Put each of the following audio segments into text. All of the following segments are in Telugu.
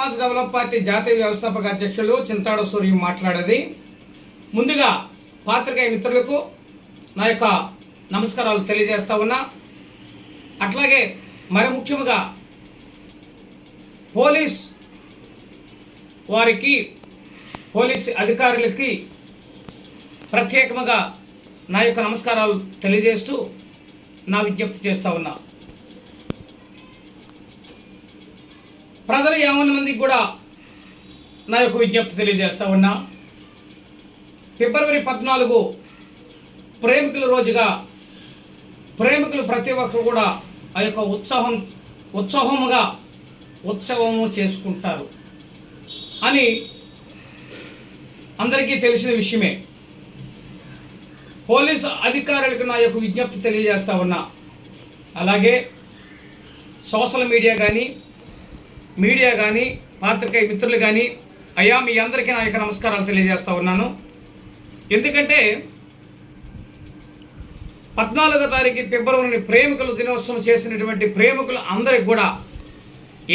సమాజ్ డెవలప్ పార్టీ జాతీయ వ్యవస్థాపక అధ్యక్షులు చింతాడ సూర్యం మాట్లాడేది. ముందుగా పాత్రికేయ మిత్రులకు నా యొక్క నమస్కారాలు తెలియజేస్తా ఉన్నా. అట్లాగే మరి ముఖ్యంగా పోలీస్ వారికి పోలీస్ అధికారులకి ప్రత్యేకంగా నా యొక్క నమస్కారాలు తెలియజేస్తూ నా విజ్ఞప్తి చేస్తా ఉన్నా. ప్రజలు యావన్ మందికి కూడా నా యొక్క విజ్ఞప్తి తెలియజేస్తా ఉన్నా. ఫిబ్రవరి పద్నాలుగు ప్రేమికుల రోజుగా ప్రేమికులు ప్రతి ఒక్కరు కూడా ఆ యొక్క ఉత్సాహం ఉత్సాహముగా ఉత్సవము చేసుకుంటారు. అని అందరికీ తెలిసిన విషయమే. పోలీసు అధికారులకు నా యొక్క విజ్ఞప్తి తెలియజేస్తా ఉన్నా. అలాగే సోషల్ మీడియా కానీ మీడియా కానీ పాత్రికేయ మిత్రులు కానీ అయ్యా మీ అందరికీ నా యొక్క నమస్కారాలు తెలియజేస్తూ ఉన్నాను. ఎందుకంటే పద్నాలుగో తారీఖు ఫిబ్రవరిని ప్రేమికుల దినోత్సవం చేసినటువంటి ప్రేమికులు అందరికి కూడా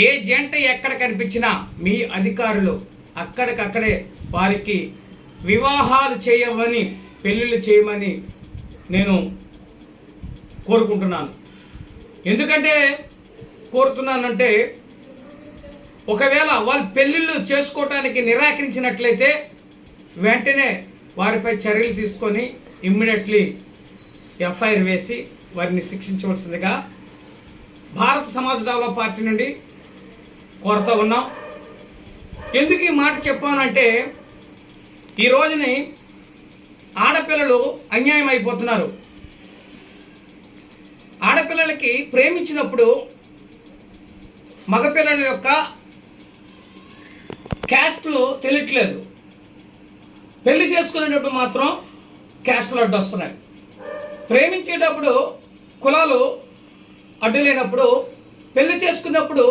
ఏ జంట ఎక్కడ కనిపించినా మీ అధికారులు అక్కడికక్కడే వారికి వివాహాలు చేయమని పెళ్ళిళ్ళు చేయమని నేను కోరుకుంటున్నాను. ఎందుకంటే కోరుతున్నానంటే ఒకవేళ వాళ్ళు పెళ్ళిళ్ళు చేసుకోవటానికి నిరాకరించినట్లయితే వెంటనే వారిపై చర్యలు తీసుకొని ఇమ్మీడియట్లీ ఎఫ్ఐఆర్ వేసి వారిని శిక్షించవలసిందిగా భారత సమాజ్ డెవలప్ పార్టీ నుండి కోరుతా ఉన్నాం. ఎందుకు ఈ మాట చెప్పానంటే ఈ రోజుని ఆడపిల్లలు అన్యాయం అయిపోతున్నారు. ఆడపిల్లలకి ప్రేమించినప్పుడు మగపిల్లల యొక్క క్యాస్ట్లు తెలియట్లేదు. పెళ్ళి చేసుకునేటప్పుడు మాత్రం క్యాస్ట్లు అడ్డు వస్తున్నాయి ప్రేమించేటప్పుడు కులాలు అడ్డు లేనప్పుడు పెళ్ళి చేసుకున్నప్పుడు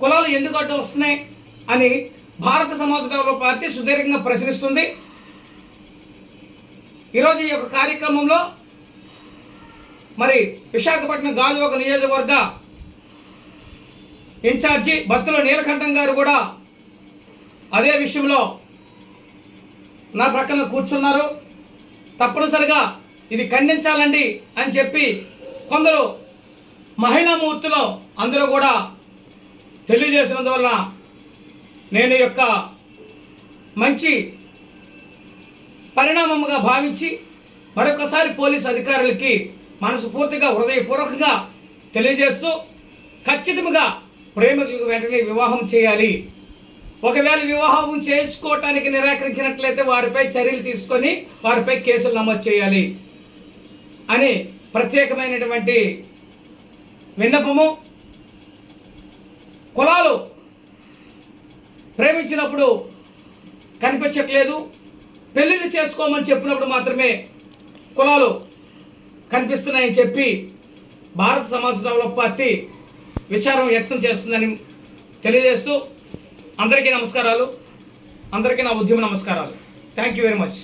కులాలు ఎందుకు అడ్డు వస్తున్నాయి అని భారత సమాజ డెవలప్ పార్టీ సుదీర్ఘంగా ప్రశ్నిస్తుంది. ఈరోజు ఈ యొక్క కార్యక్రమంలో మరి విశాఖపట్నం గాజువాక నియోజకవర్గ ఇన్ఛార్జి భక్తుల నీలకంఠం గారు కూడా అదే విషయంలో నా ప్రక్కన కూర్చున్నారు. తప్పనిసరిగా ఇది ఖండించాలండి అని చెప్పి కొందరు మహిళా మూర్తిలో అందరూ కూడా తెలియజేసినందువల్ల నేను యొక్క మంచి పరిణామముగా భావించి మరొకసారి పోలీసు అధికారులకి మనస్ఫూర్తిగా హృదయపూర్వకంగా తెలియజేస్తూ ఖచ్చితంగా ప్రేమికులకు వెంటనే వివాహం చేయాలి. ఒకవేళ వివాహం చేసుకోవటానికి నిరాకరించినట్లయితే వారిపై చర్యలు తీసుకొని వారిపై కేసులు నమోదు చేయాలి అని ప్రత్యేకమైనటువంటి విన్నపము. కులాలు ప్రేమించినప్పుడు కనిపించట్లేదు. పెళ్ళిళ్ళు చేసుకోమని చెప్పినప్పుడు మాత్రమే కులాలు కనిపిస్తున్నాయని చెప్పి భారత సమాజ్ డెవలప్ పార్టీ విచారం వ్యక్తం చేస్తుందని తెలియజేస్తూ అందరికీ నమస్కారాలు. అందరికీ నా ఉద్యమ నమస్కారాలు. Thank you very much